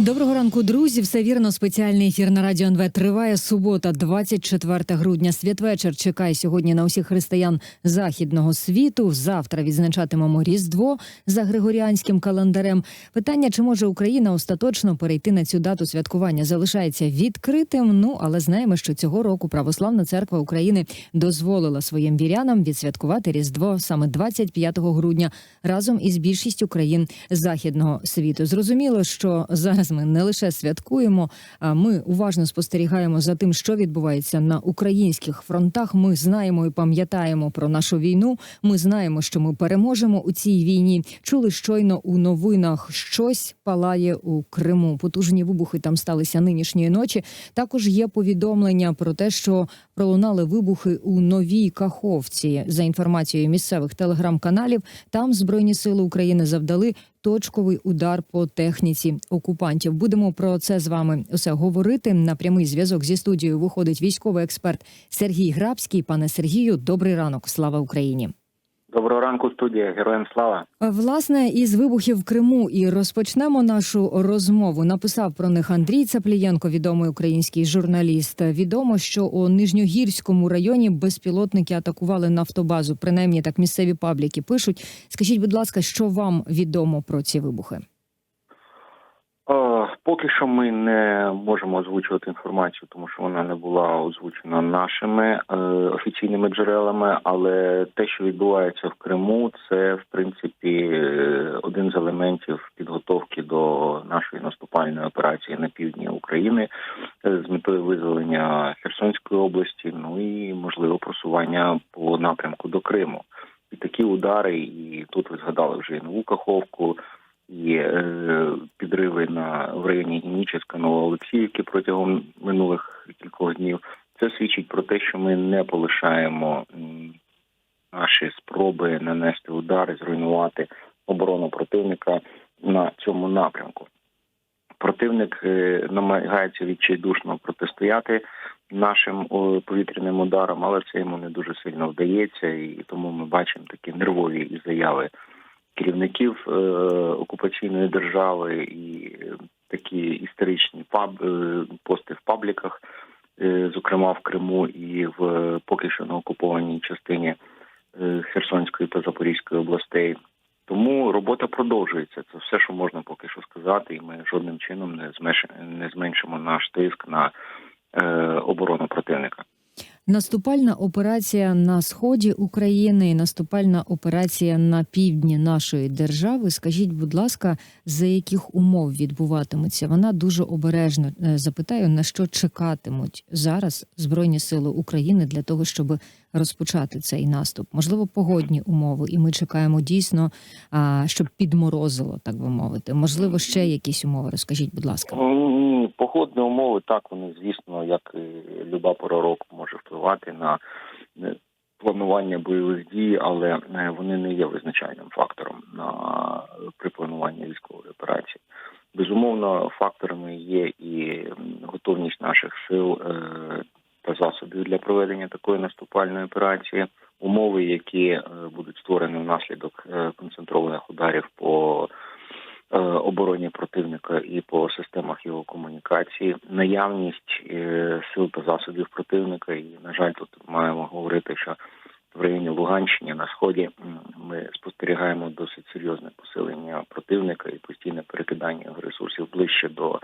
Доброго ранку, друзі. Все вірно. Спеціальний ефір на радіо НВ триває субота, 24 грудня. Святвечір чекає сьогодні на усіх християн західного світу. Завтра відзначатимемо Різдво за григоріанським календарем. Питання, чи може Україна остаточно перейти на цю дату святкування, залишається відкритим. Ну але знаємо, що цього року Православна церква України дозволила своїм вірянам відсвяткувати Різдво саме 25 грудня разом із більшістю країн західного світу. Зрозуміло, що зараз ми не лише святкуємо, а ми уважно спостерігаємо за тим, що відбувається на українських фронтах. Ми знаємо і пам'ятаємо про нашу війну. Ми знаємо, що ми переможемо у цій війні. Чули щойно у новинах щось палає у Криму. Потужні вибухи там сталися нинішньої ночі. Також є повідомлення про те, що пролунали вибухи у новій Каховці. За інформацією місцевих телеграм-каналів, там збройні сили України завдали точковий удар по техніці окупантів. Будемо про це з вами усе говорити. На прямий зв'язок зі студією виходить військовий експерт Сергій Грабський. Пане Сергію, добрий ранок. Слава Україні. Доброго ранку, студія. Героям слава. Власне, із вибухів в Криму і розпочнемо нашу розмову. Написав про них Андрій Цаплієнко, відомий український журналіст. Відомо, що у Нижньогірському районі безпілотники атакували нафтобазу. Принаймні так місцеві пабліки пишуть. Скажіть, будь ласка, що вам відомо про ці вибухи? Поки що ми не можемо озвучувати інформацію, тому що вона не була озвучена нашими е, офіційними джерелами. Але те, що відбувається в Криму, це в принципі один з елементів підготовки до нашої наступальної операції на півдні України з метою визволення Херсонської області, ну і можливо просування по напрямку до Криму. І такі удари, і тут ви згадали вже і нову Каховку. Є е, на в районі Геніческа, Новоолексіївки протягом минулих кількох днів. Це свідчить про те, що ми не полишаємо наші спроби нанести удари, зруйнувати оборону противника на цьому напрямку. Противник е, намагається відчайдушно протистояти нашим повітряним ударам, але це йому не дуже сильно вдається, і тому ми бачимо такі нервові заяви керівників е, окупаційної держави і такі історичні паб е, пости в пабліках, е, зокрема в Криму і в поки що на окупованій частині е, Херсонської та Запорізької областей. Тому робота продовжується. Це все, що можна поки що сказати, і ми жодним чином не зменшимо наш тиск на е, оборону противника. Наступальна операція на сході України і наступальна операція на півдні нашої держави. Скажіть, будь ласка, за яких умов відбуватиметься? Вона дуже обережно е, запитаю, на що чекатимуть зараз Збройні Сили України для того, щоб розпочати цей наступ? Можливо, погодні умови, і ми чекаємо дійсно, щоб підморозило, так би мовити. Можливо, ще якісь умови. Розкажіть, будь ласка. Погодні умови так вони, звісно, як люба пора року може впливати на е, планування бойових дій, але е, вони не є визначальним фактором на при плануванні військової операції. Безумовно, факторами є і готовність наших сил е, та засобів для проведення такої наступальної операції, умови, які е, будуть створені внаслідок е, концентрованих ударів по е, обороні противника і по системах його комунікації, наявність сил та засобів противника. І на жаль, тут маємо говорити, що в районі Луганщини на сході ми спостерігаємо досить серйозне посилення противника і постійне перекидання ресурсів ближче до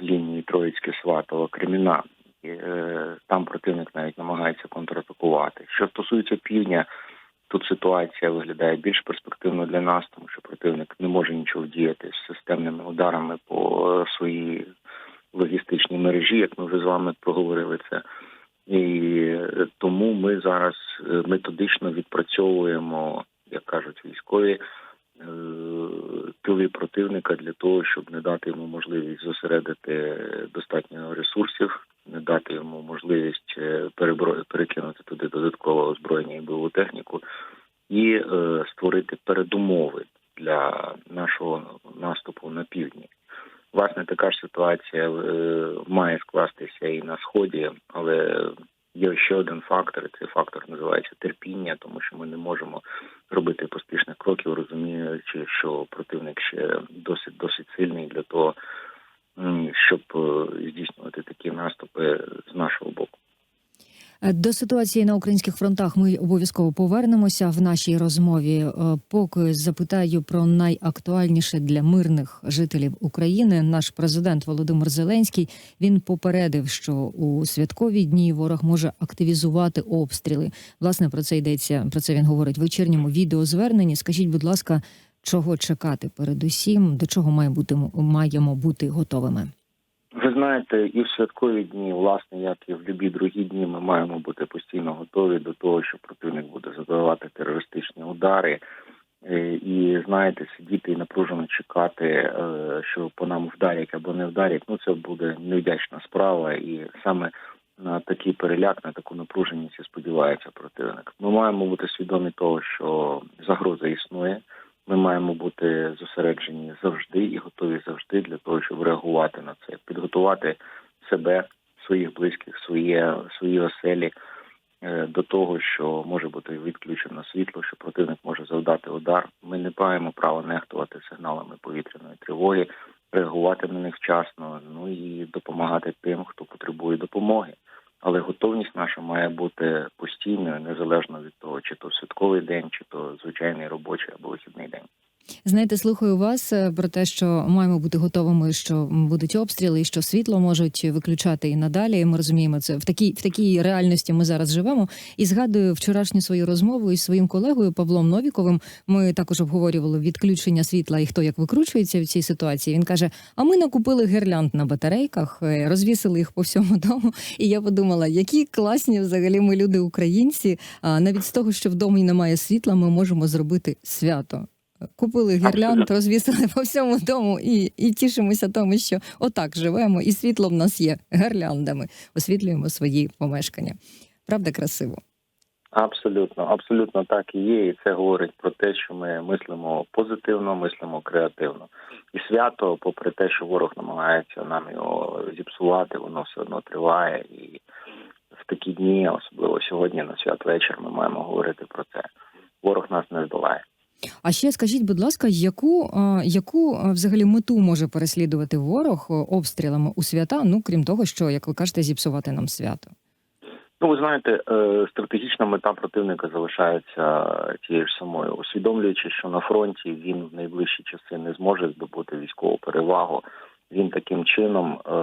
лінії Троїцьке Сватово Креміна. Е, Там противник навіть намагається контратакувати. Що стосується півдня, тут ситуація виглядає більш перспективно для нас, тому що противник не може нічого діяти з системними ударами по е, своїй логістичній мережі, як ми вже з вами проговорили це. І е, тому ми зараз методично відпрацьовуємо, як кажуть військові, тили противника для того, щоб не дати йому можливість зосередити достатньо ресурсів, дати йому можливість е, перекинути туди додаткове озброєння і бойову техніку, і е, створити передумови для нашого наступу на півдні. Власне, така ж ситуація е, має скластися і на сході, але є ще один фактор. Цей фактор називається терпіння, тому що ми не можемо робити поспішних кроків, розуміючи, що противник ще досить досить сильний для того, м, щоб е, здійснювати такі наступи з нашого боку. Е, До ситуації на українських фронтах ми обов'язково повернемося в нашій розмові. Е, Поки запитаю про найактуальніше для мирних жителів України. Наш президент Володимир Зеленський він попередив, що у святкові дні ворог може активізувати обстріли. Власне про це йдеться. Про це він говорить в вечірньому відеозверненні. Скажіть, будь ласка, чого чекати передусім, до чого має бути маємо бути готовими? Знаєте, і в святкові дні, власне, як і в любі другі дні, ми маємо бути постійно готові до того, що противник буде задавати терористичні удари. Е, І знаєте, сидіти і напружено чекати, е, що по нам вдарять або не вдарять. Ну це буде невдячна справа, і саме на такий переляк, на таку напруженість сподівається противник. Ми маємо бути свідомі того, що загроза існує. Ми маємо бути зосереджені завжди і готові завжди для того, щоб реагувати на це, підготувати себе, своїх близьких, своє свої оселі е, до того, що може бути відключено світло, що противник може завдати удар. Ми не маємо права нехтувати сигналами повітряної тривоги, реагувати на них вчасно, ну і допомагати тим, хто потребує допомоги. Але готовність наша має бути постійною, незалежно від того, чи то святковий день, чи то звичайний робочий або вихідний день. Знаєте, слухаю вас е, про те, що маємо бути готовими, що будуть обстріли, і що світло можуть виключати і надалі. Ми розуміємо це в такій в такій реальності. Ми зараз живемо. І згадую вчорашню свою розмову із своїм колегою Павлом Новіковим. Ми також обговорювали відключення світла і хто як викручується в цій ситуації. Він каже: А ми накупили гірлянд на батарейках, е, розвісили їх по всьому дому. І я подумала, які класні взагалі ми люди українці. А навіть з того, що в домі немає світла, ми можемо зробити свято. Купили гірлянд, розвісили по всьому дому і, і тішимося тому, що отак живемо, і світло в нас є гірляндами. Освітлюємо свої помешкання. Правда, красиво. Абсолютно, абсолютно так і є. І це говорить про те, що ми мислимо позитивно, мислимо креативно. І свято, попри те, що ворог намагається нам його зіпсувати, воно все одно триває. І в такі дні, особливо сьогодні, на святвечір, ми маємо говорити про це. Ворог нас не здолає. А ще скажіть, будь ласка, яку, яку взагалі мету може переслідувати ворог обстрілами у свята? Ну крім того, що як ви кажете, зіпсувати нам свято? Ну, ви знаєте, е, стратегічна мета противника залишається тією ж самою, усвідомлюючи, що на фронті він в найближчі часи не зможе здобути військову перевагу. Він таким чином е,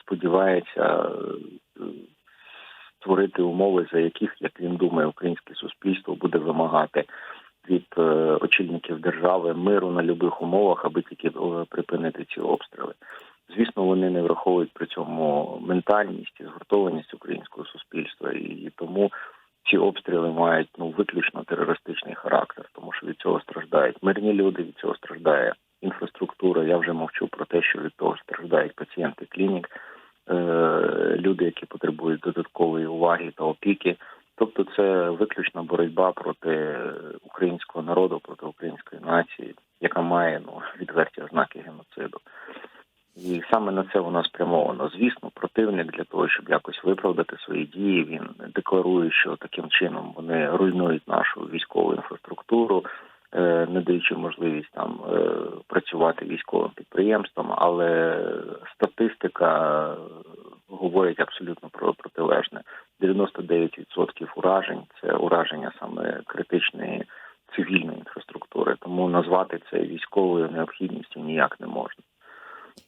сподівається е, створити умови, за яких, як він думає, українське суспільство буде вимагати від е, очільників держави миру на любих умовах, аби тільки е, припинити ці обстріли. Звісно, вони не враховують при цьому ментальність і згуртованість українського суспільства, і тому ці обстріли мають ну виключно терористичний характер, тому що від цього страждають мирні люди, від цього страждає інфраструктура. Я вже мовчу про те, що від того страждають пацієнти клінік, е, люди, які потребують додаткової уваги та опіки. Тобто, це виключно боротьба проти українського народу, проти української нації, яка має ну відверті ознаки геноциду. І саме на це воно спрямовано. Звісно, противник для того, щоб якось виправдати свої дії, він декларує, що таким чином вони руйнують нашу військову інфраструктуру, е, не даючи можливість там е, працювати військовим підприємствам. Але статистика говорить абсолютно про протилежне. 99% уражень це ураження саме критичної цивільної інфраструктури. Тому назвати це військовою необхідністю ніяк не можна.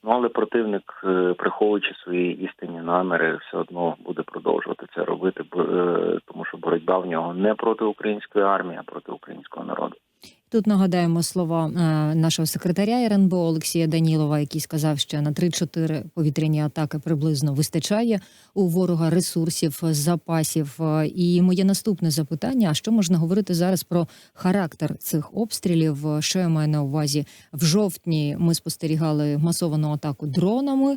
Ну але противник, е, приховуючи свої істинні наміри, все одно буде продовжувати це робити, е, тому що боротьба в нього не проти української армії, а проти українського народу. Тут нагадаємо слова е, нашого секретаря РНБО Олексія Данілова, який сказав, що на 3-4 повітряні атаки приблизно вистачає у ворога ресурсів, запасів. Е, І моє наступне запитання: а що можна говорити зараз про характер цих обстрілів? Що я маю на увазі в жовтні? Ми спостерігали масовану атаку дронами.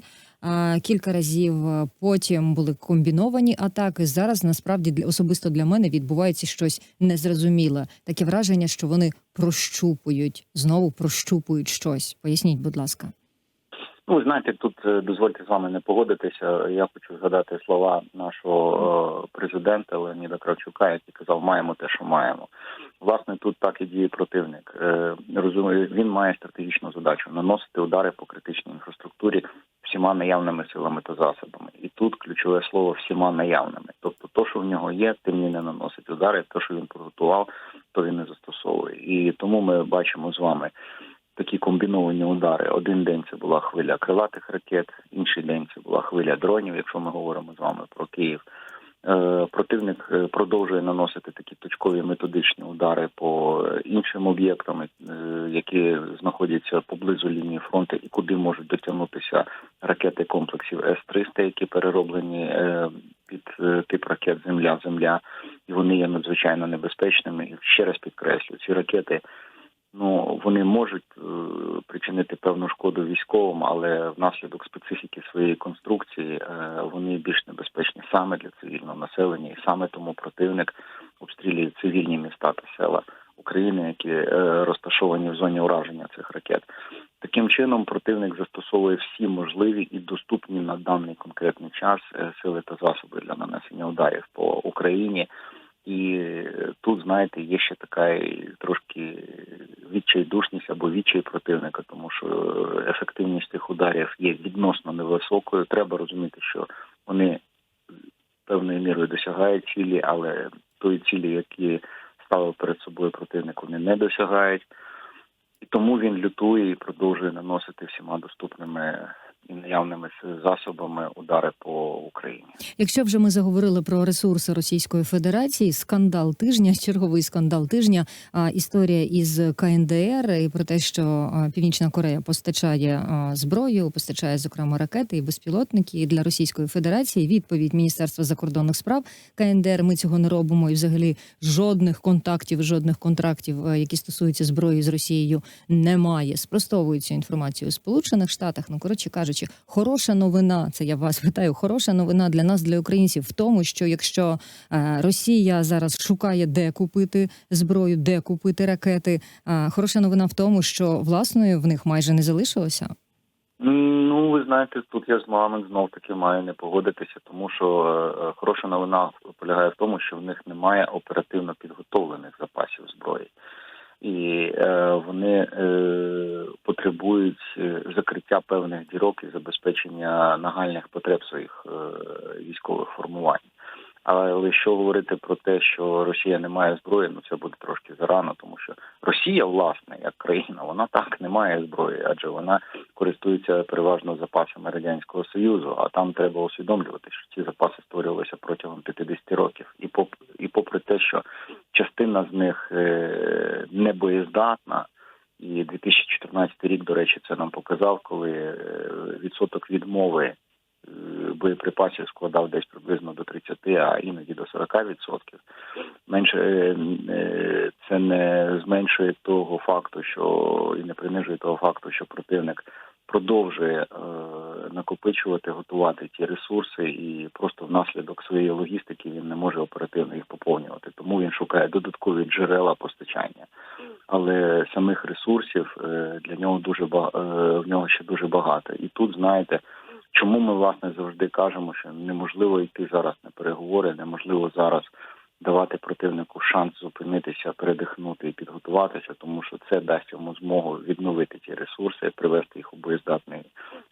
Кілька разів е, потім були комбіновані атаки. Зараз насправді для особисто для мене відбувається щось незрозуміле. Таке враження, що вони прощупують знову прощупують щось. Поясніть, будь ласка. Ну, знаєте, тут е, дозвольте з вами не погодитися. Я хочу згадати слова нашого е, президента Леоніда Кравчука, який казав, маємо те, що маємо. Власне, тут так і діє противник. Е, Розумію, він має стратегічну задачу наносити удари по критичній інфраструктурі всіма наявними силами та засобами. І тут ключове слово всіма наявними. Тобто, то, що в нього є, тим він не наносить удари. То, що він підготував, то він не застосовує. І тому ми бачимо з вами такі комбіновані удари. Один день це була хвиля крилатих ракет, інший день це була хвиля дронів. Якщо ми говоримо з вами про Київ. Е, Противник е, продовжує наносити такі точкові методичні удари по е, іншим об'єктам, які знаходяться поблизу лінії фронту, і куди можуть дотягнутися ракети комплексів С-300, які перероблені під тип ракет Земля-Земля, і вони є надзвичайно небезпечними. І ще раз підкреслю, ці ракети ну вони можуть е, причинити певну шкоду військовим, але внаслідок специфіки своєї конструкції е, вони більш небезпечні саме для цивільного населення, і саме тому противник обстрілює цивільні міста та села України, які е, розташовані в зоні ураження цих ракет. Таким чином, противник застосовує всі можливі і доступні на даний конкретний час е, сили та засоби для нанесення ударів по Україні. І тут, знаєте, є ще така трошки відчайдушність або відчай противника, тому що е, ефективність цих ударів є відносно невисокою. Треба розуміти, що вони певною мірою досягають цілі, але тої цілі, які ставив перед собою противник, вони не досягають. І тому він лютує і продовжує наносити всіма доступними наявними засобами удари по Україні. Якщо вже ми заговорили про ресурси Російської Федерації, скандал тижня, черговий скандал тижня. А історія із КНДР і про те, що Північна Корея постачає зброю, постачає зокрема ракети і безпілотники для Російської Федерації. Відповідь Міністерства закордонних справ КНДР. Ми цього не робимо, і взагалі жодних контактів, жодних контрактів, е, які стосуються зброї з Росією, немає. Спростовують цю інформацію у Сполучених Штатах. Ну коротше кажучи, хороша новина. Це я вас питаю. Хороша новина для нас, для українців, в тому, що якщо е, Росія зараз шукає де купити зброю, де купити ракети. е, Хороша новина в тому, що власної в них майже не залишилося. Ну, ви знаєте, тут я з вами знов таки маю не погодитися, тому що е, хороша новина полягає в тому, що в них немає оперативно підготовлених запасів зброї, і е, вони е, потребують е, закриття певних дірок і забезпечення нагальних потреб своїх військових формувань. Але що говорити про те, що Росія не має зброї, ну це буде трошки зарано, тому що Росія, власне, як країна, вона так не має зброї, адже вона користується переважно запасами радянського союзу. А там треба усвідомлювати, що ці запаси створювалися протягом 50 років, і поп і попри те, що частина з них е, не боєздатна. І 2014 рік, до речі, це нам показав, коли е, відсоток відмови боєприпасів складав десь приблизно до 30, а іноді до 40%. Менше е, е, це не зменшує того факту, що і не принижує того факту, що противник продовжує е, накопичувати, готувати ті ресурси, і просто внаслідок своєї логістики він не може оперативно їх поповнювати. Тому він шукає додаткові джерела постачання. Але самих ресурсів е, для нього дуже е, в нього ще дуже багато. І тут знаєте. Чому ми власне завжди кажемо, що неможливо йти зараз на переговори, неможливо зараз давати противнику шанс зупинитися, передихнути і підготуватися, тому що це дасть йому змогу відновити ті ресурси, привести їх у боєздатний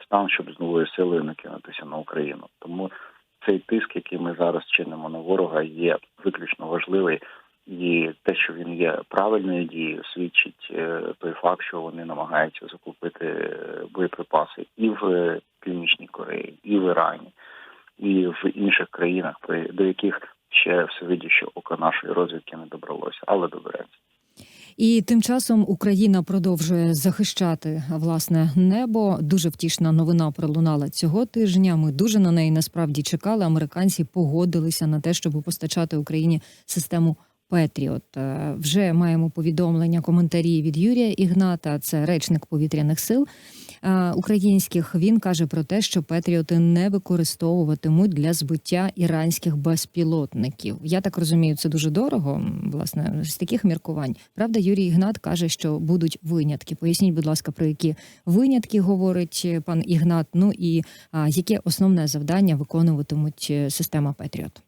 стан, щоб з новою силою накинутися на Україну. Тому цей тиск, який ми зараз чинимо на ворога, є виключно важливий. І те, що він є правильною дією, свідчить е, той факт, що вони намагаються закупити е, боєприпаси і в Північній Кореї, і в Ірані, і в інших країнах, до яких ще всевидяче око нашої розвідки не добралося, але добереться. І тим часом Україна продовжує захищати власне небо. Дуже втішна новина пролунала цього тижня. Ми дуже на неї насправді чекали. Американці погодилися на те, щоб постачати Україні систему. Петріот Е, вже маємо повідомлення, коментарі від Юрія Ігната. Це речник повітряних сил е, українських. Він каже про те, що Петріоти не використовуватимуть для збиття іранських безпілотників. Я так розумію, це дуже дорого. Власне, з таких міркувань. Правда, Юрій Ігнат каже, що будуть винятки. Поясніть, будь ласка, про які винятки говорить е, пан Ігнат. Ну і яке основне завдання виконуватимуть система Петріот?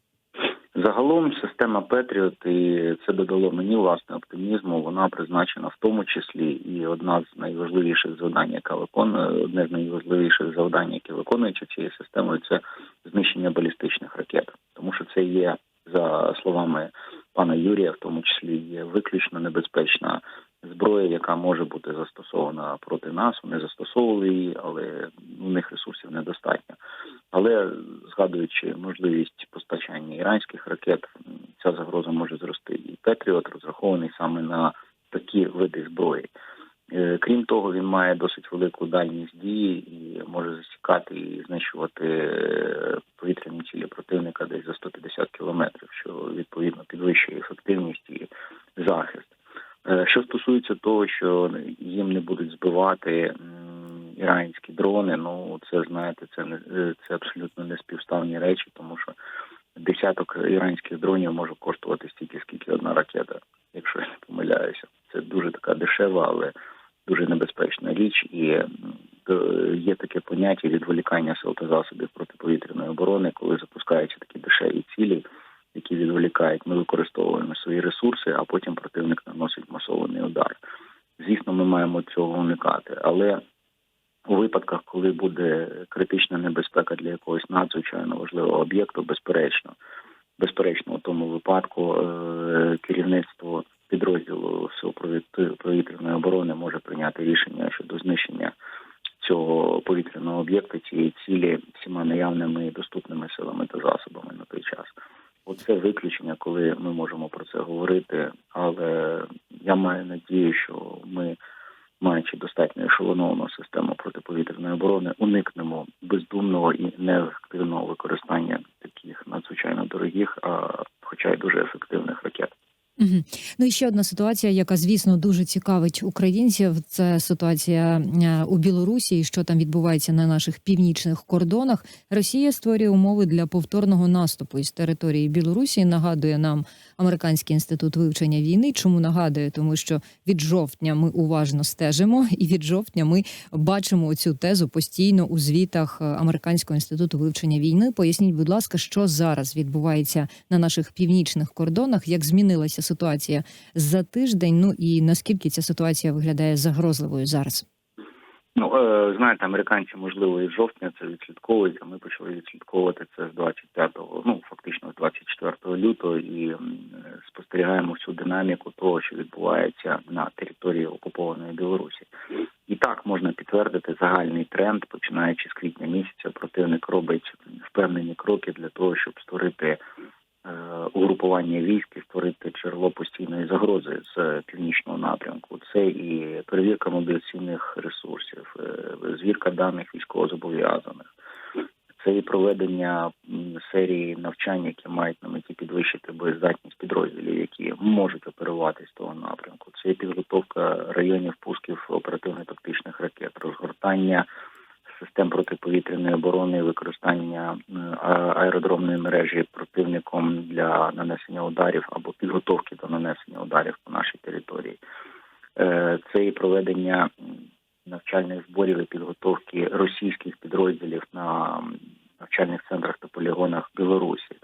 Загалом система Петріот, і це додало мені власне оптимізму. Вона призначена в тому числі і одна з найважливіших завдань, яка виконує одне з найважливіших завдань, які виконуються цією системою, це знищення балістичних ракет, тому що це є за словами пана Юрія, в тому числі є виключно небезпечна зброя, яка може бути застосована проти нас. Вони застосовували її, але у них ресурсів недостатньо. Але згадуючи можливість постачання іранських ракет, ця загроза може зрости. І Петріот розрахований саме на такі види зброї. Е, Крім того, він має досить велику дальність дії і може засікати і знищувати е, повітряні цілі противника десь за 150 кілометрів, що відповідно підвищує ефективність і захист. Е, Що стосується того, що їм не будуть збивати іранські дрони, ну це знаєте, це не е, це абсолютно не співставні речі, тому що десяток іранських дронів може коштувати стільки, скільки одна ракета, якщо я не помиляюся. Це дуже така дешева, але дуже небезпечна річ, і є таке поняття відволікання сил та засобів протиповітряної оборони, коли запускаються такі дешеві цілі, які відволікають. Ми використовуємо свої ресурси, а потім противник наносить масований удар. Звісно, ми маємо цього уникати, але у випадках, коли буде критична небезпека для якогось надзвичайно важливого об'єкту, безперечно, безперечно, у тому випадку е, керівництво підрозділу сил повітряної оборони може прийняти рішення щодо знищення цього повітряного об'єкта, цієї цілі всіма наявними і доступними силами та засобами на той час. Оце виключення, коли ми можемо про це говорити, але я маю надію, що ми, маючи достатньо ешелоновану систему протиповітряної оборони, уникнемо бездумного і неефективного використання таких надзвичайно дорогих, а хоча й дуже ефективних. Угу. Ну і ще одна ситуація, яка звісно дуже цікавить українців. Це ситуація е, у Білорусі, і що там відбувається на наших північних кордонах. Росія створює умови для повторного наступу із території Білорусі. Нагадує нам американський інститут вивчення війни. Чому нагадує? Тому що від жовтня ми уважно стежимо, і від жовтня ми бачимо цю тезу постійно у звітах е, американського інституту вивчення війни. Поясніть, будь ласка, що зараз відбувається на наших північних кордонах, як змінилася ситуація за тиждень? Ну і наскільки ця ситуація виглядає загрозливою зараз? Ну е, знаєте, американці можливо і жовтня це відслідковують. А ми почали відслідковувати це з 25-го, ну фактично з 24 лютого, і спостерігаємо всю динаміку того, що відбувається на території окупованої Білорусі. І так можна підтвердити загальний тренд, починаючи з квітня місяця. Противник робить впевнені кроки для того, щоб створити угрупування військ і створити джерело постійної загрози з північного напрямку. Це і перевірка мобілізаційних ресурсів, е, звірка даних військовозобов'язаних. Це і проведення серії навчань, які мають на меті підвищити боєздатність підрозділів, які можуть оперувати з того напрямку. Це і підготовка районів пусків оперативно-тактичних ракет, розгортання систем протиповітряної оборони, використання е, аеродромної мережі противником для нанесення ударів або підготовки до нанесення ударів по нашій території. Е, Це і проведення навчальних зборів і підготовки російських підрозділів на навчальних центрах та полігонах Білорусі.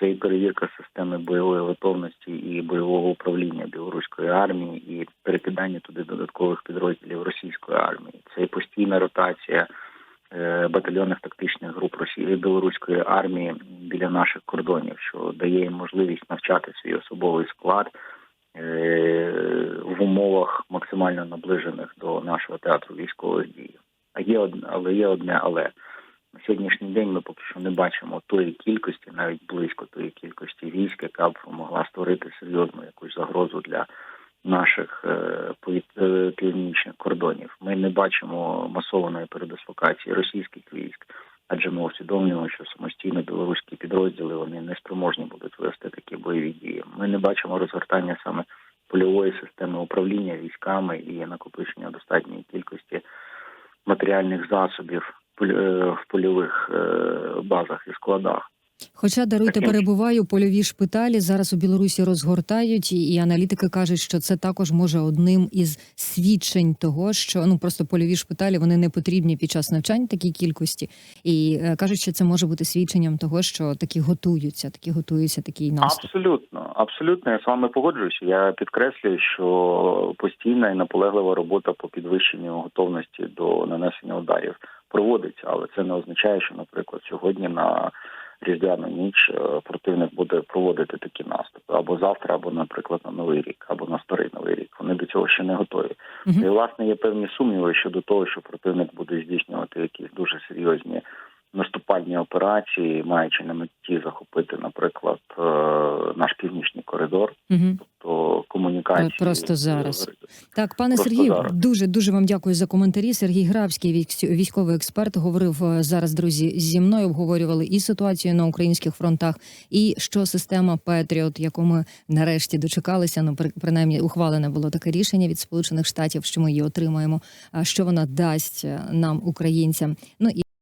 Це і перевірка системи бойової готовності і бойового управління білоруської армії, і перекидання туди додаткових підрозділів російської армії. Це і постійна ротація е, батальйонних тактичних груп Росії білоруської армії біля наших кордонів, що дає їм можливість навчати свій особовий склад е, в умовах максимально наближених до нашого театру військових дій. А є одне, але є одне але. Сьогоднішній день ми поки що не бачимо тої кількості, навіть близько тої кількості військ, яка б могла створити серйозну якусь загрозу для наших е, е, північних кордонів. Ми не бачимо масованої передислокації російських військ, адже ми усвідомлюємо, що самостійно білоруські підрозділи вони не спроможні будуть вести такі бойові дії. Ми не бачимо розгортання саме польової системи управління військами і накопичення достатньої кількості матеріальних засобів в польових е, базах і складах. Хоча даруйте перебуваю, польові шпиталі зараз у Білорусі розгортають, і аналітики кажуть, що це також може одним із свідчень того, що ну просто польові шпиталі вони не потрібні під час навчань такій кількості, і е, кажуть, що це може бути свідченням того, що такі готуються, такі готуються такий наступ. Абсолютно, абсолютно, я з вами погоджуюся. Я підкреслюю, що постійна і наполеглива робота по підвищенню готовності до нанесення ударів проводиться, але це не означає, що, наприклад, сьогодні на різдвяну ніч е, противник буде проводити такі наступи або завтра, або, наприклад, на новий рік, або на старий новий рік. Вони до цього ще не готові. Мгм. І власне є певні сумніви щодо того, що противник буде здійснювати якісь дуже серйозні наступальні операції, маючи на меті захопити, наприклад, е, наш північний коридор, Мгм. то комунікації Е, просто зараз. Так, пане Просто Сергію, дуже дуже вам дякую за коментарі. Сергій Грабський, військ- військовий експерт, говорив е, зараз. Друзі, зі мною обговорювали і ситуацію на українських фронтах, і що система Петріот, яку ми нарешті дочекалися. Ну, при- принаймні, ухвалене було таке рішення від Сполучених Штатів, що ми її отримаємо. А що вона дасть нам, українцям? Ну і